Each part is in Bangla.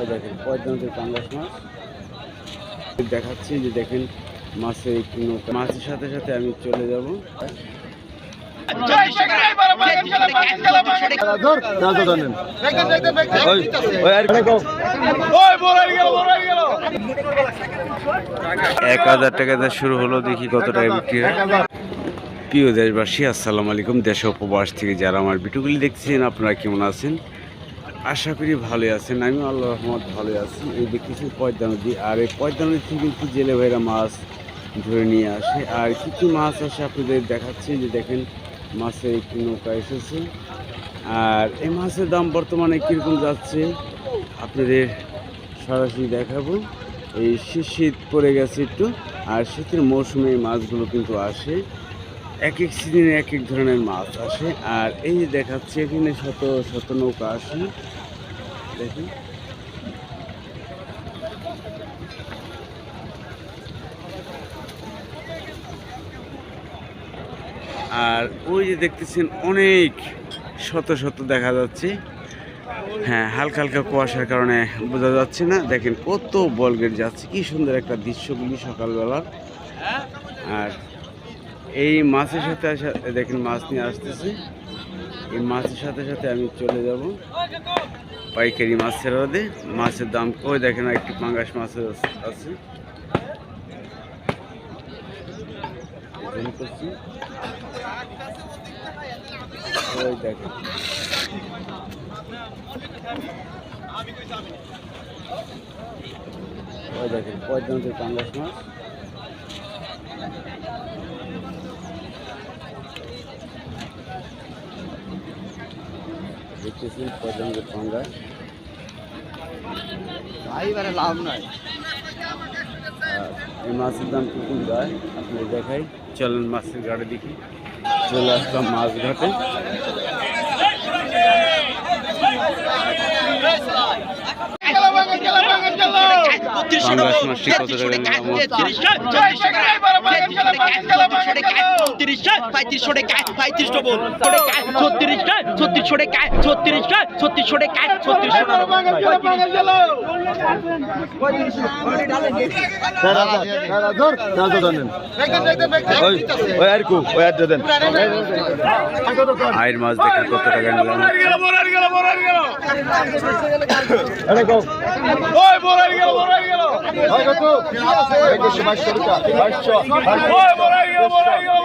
ওই দেখেন পদ্মানদের পাঙ্গাস মাছ। দেখাচ্ছি যে দেখেন মাছের মাছের সাথে সাথে আমি চলে যাব। এক হাজার টাকাতে শুরু হলো, দেখি কত টাকা বিক্রি হয়। প্রিয় দেশবাসী, আসসালামু আলাইকুম। দেশ উপবাস থেকে যারা আমার ভিডিওগুলি দেখছেন আপনারা কেমন আছেন? আশা করি ভালোই আছেন। আমিও আল্লাহ রহমত ভালোই আছি। এই দেখতেছি পয়দা নদী, আর এই পয়দা থেকে কিন্তু জেলে ভাইরা মাছ ধরে নিয়ে আসে। আর কী মাছ আসে আপনাদের দেখাচ্ছি, যে দেখেন মাছের একটি নৌকা এসেছে। আর এই মাছের দাম বর্তমানে কীরকম যাচ্ছে, আপনাদের সরাসরি দেখাবো। এই শীত শীত পড়ে গেছে একটু, আর শীতের মৌসুমে এই মাছগুলো কিন্তু আসে। এক এক সিজনে এক এক ধরনের মাছ আসে। আর এই যে দেখাচ্ছে, এখানে শত শত নৌকা আসে। দেখুন। আর ওই যে দেখতেছেন, অনেক শত শত দেখা যাচ্ছে। হ্যাঁ হালকা হালকা কুয়াশার কারণে বোঝা যাচ্ছে না। দেখেন কত বলগেট যাচ্ছে, কি সুন্দর একটা দৃশ্যগুলি সকালবেলা। আর এই মাছের সাথে দেখেন মাছ নিয়ে আসতেছে। এই মাছের সাথে সাথে আমি চলে যাব। পাইকারি মাছের রোদে মাছের দাম ওই দেখেন একটি পাঙ্গাস মাছের আছে দেখেন। দেখেন পাঙ্গাস মাছ। দেখতেছেন পর্যন্ত পাঙ্গাস ভাইবারে লাভ নাই এই মাছের দাম কীরকম যায় আপনি দেখাই চলেন মাছের ঘাটে দেখি চলে আসলাম মাছ ঘাটে আয়ের মাছ দেখেন কত টাকা নিলাম? ওই মোরাই গেল মোরাই গেল। ভাই কত 2200 টাকা। 2200 ওই মোরাই গেল মোরাই গেল।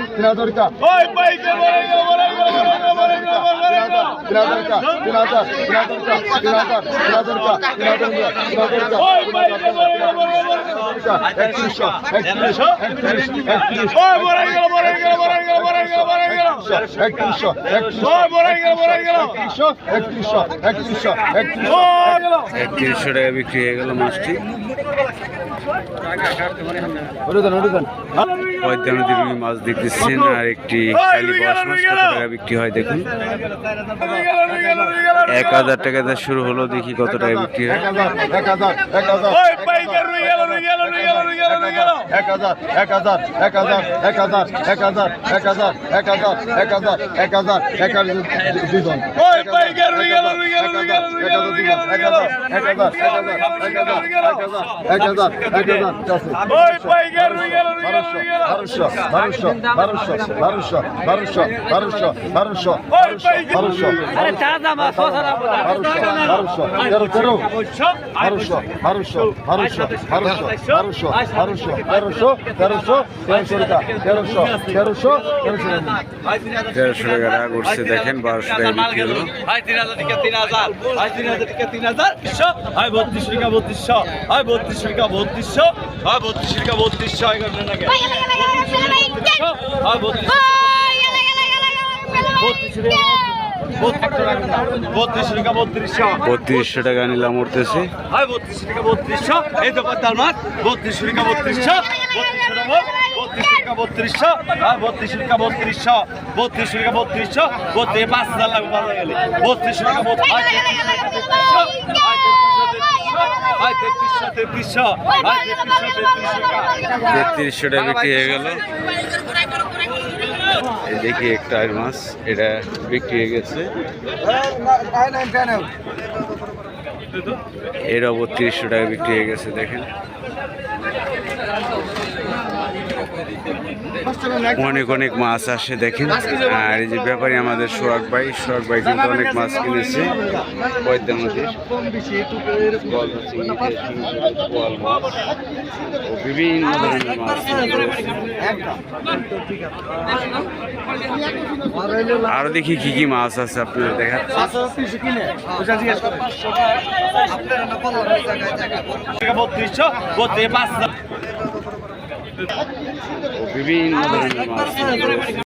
টা তিন হাজার তিন হাজার টা তিন হাজার তিন হাজার টা তিন হাজার তিন হাজার টা একত্রিশশো একত্রিশ একত্রিশ একত্রিশ একত্রিশশো একত্রিশশো একত্রিশশো একত্রিশশো একত্রিশশো একত্রিশশো টাকা বিক্রি হয়ে গেল মাছটি মাছ দেখতেছেন আর একটি বস মাছ কত টাকা বিক্রি হয় দেখুন এক হাজার টাকা দিয়ে শুরু হলো দেখি কত টাকা বিক্রি হয় এক হাজার এক হাজার এক হাজার এক হাজার এক হাজার এক হাজার এক হাজার এক হাজার এক হাজার এক হাজার এক হাজার এক হাজার এক হাজার এক হাজার দুজন তেরোশো টাকা ঘুরছে দেখেন বারোশো টাকা বিক্রি হলো হয় তিন হাজার টিকা তিন হাজার হয় বত্রিশ টিকা বত্রিশশো হয় বত্রিশ টিকা বত্রিশশো হয় বত্রিশ টিকা বত্রিশশো হয় বত্রিশশো টাকা নিলাম উঠতেছে হয় বত্রিশ টাকা বত্রিশশো এই তো পাতাল মাছ বত্রিশ টাকা বত্রিশশো বত্রিশশো টাকা আর বত্রিশশো টাকা বত্রিশশো বত্রিশ টাকা বত্রিশশো হয় তেত্রিশশো হয় টাকা বিক্রি হয়ে গেল দেখি একটা আর মাছ এটা বিক্রি হয়ে গেছে এটা বত্রিশশো টাকা বিক্রি হয়ে গেছে দেখেন অনেক অনেক মাছ আসে দেখেন। আর এই যে ব্যাপারী আমাদের সোহাগ ভাই সোহাগ ভাই কিন্তু অনেক মাছ কিনেছে। পয়দা নদীর। বিভিন্ন ধরনের মাছ আরও দেখি কি কি মাছ আছে আপনাদের দেখাচ্ছি টাকা বত্রিশশো বত্রিশ পাঁচ বিভিন্ন ধরনের মাছ